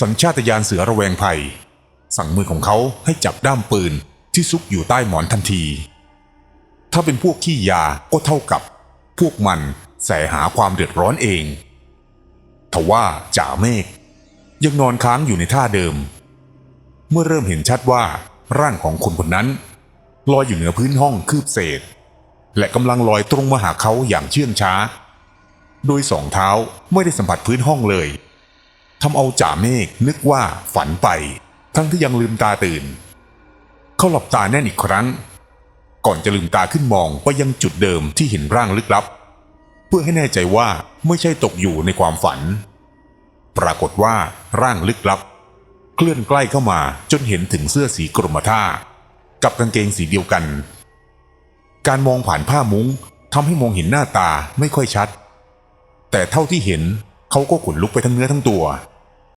สัญชาตญาณเสือระแวงภัย สั่งมือของเขาให้จับด้ามปืนที่ซุกอยู่ใต้หมอนทันที ถ้าเป็นพวกขี้ยาก็เท่ากับ พวกมันแสหาความเดือดร้อนเอง ทว่าจ่าเมฆยังนอนค้างอยู่ในท่าเดิม เมื่อเริ่มเห็นชัดว่าร่างของคนคนนั้นลอยอยู่เหนือพื้นห้องคืบเศษ และกำลังลอยตรงมาหาเขาอย่างเชื่องช้า โดยสองเท้าไม่ได้สัมผัสพื้นห้องเลย ทำเอาจ่าเมฆนึกว่าฝันไป ทั้งที่ยังลืมตาตื่น เขาหลับตาแน่นอีกครั้ง ก่อนจะลืมตาขึ้นมองไปยังจุดเดิมที่เห็นร่างลึกลับ เพื่อให้แน่ใจว่าไม่ใช่ตกอยู่ในความฝัน ปรากฏว่าร่างลึกลับ เคลื่อนใกล้เข้ามาจนเห็นถึงเสื้อสีกรมท่า กับกางเกงสีเดียวกัน การมองผ่านผ้ามุ้งทำให้มองเห็นหน้าตาไม่ค่อยชัด แต่เท่าที่เห็นเขาก็ขนลุกไปทั้งเนื้อทั้งตัว